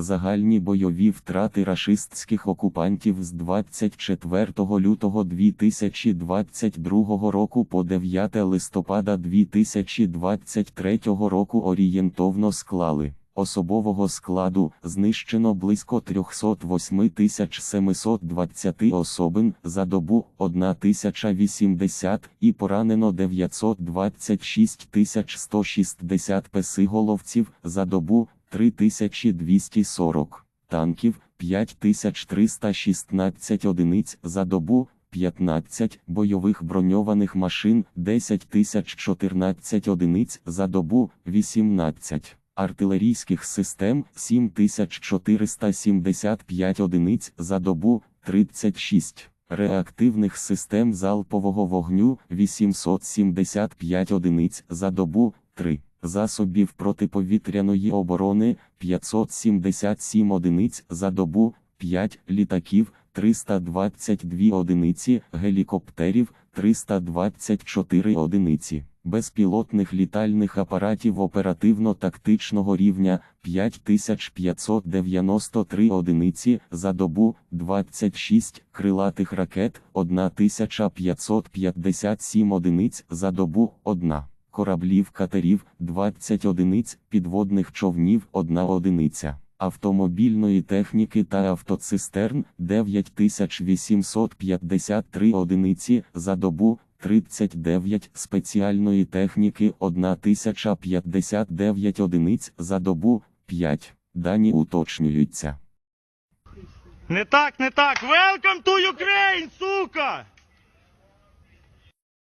Загальні бойові втрати рашистських окупантів з 24 лютого 2022 року по 9 листопада 2023 року орієнтовно склали. Особового складу знищено близько 308 720 особин за добу 1080 і поранено 926 160 песиголовців за добу 3240 танків 5316 одиниць за добу 15 бойових броньованих машин 10014 одиниць за добу 18 артилерійських систем 7475 одиниць за добу 36 реактивних систем залпового вогню 875 одиниць за добу 3 засобів протиповітряної оборони 577 одиниць за добу 5 літаків 322 одиниці гелікоптерів 324 одиниці. Безпілотних літальних апаратів оперативно-тактичного рівня 5593 одиниці за добу 26 крилатих ракет 1557 одиниць за добу 1 кораблів катерів 20 одиниць підводних човнів 1 одиниця автомобільної техніки та автоцистерн 9853 одиниці за добу 39 спеціальної техніки 1059 одиниць за добу 5. Дані уточнюються. Не так, не так. Welcome to Ukraine, сука!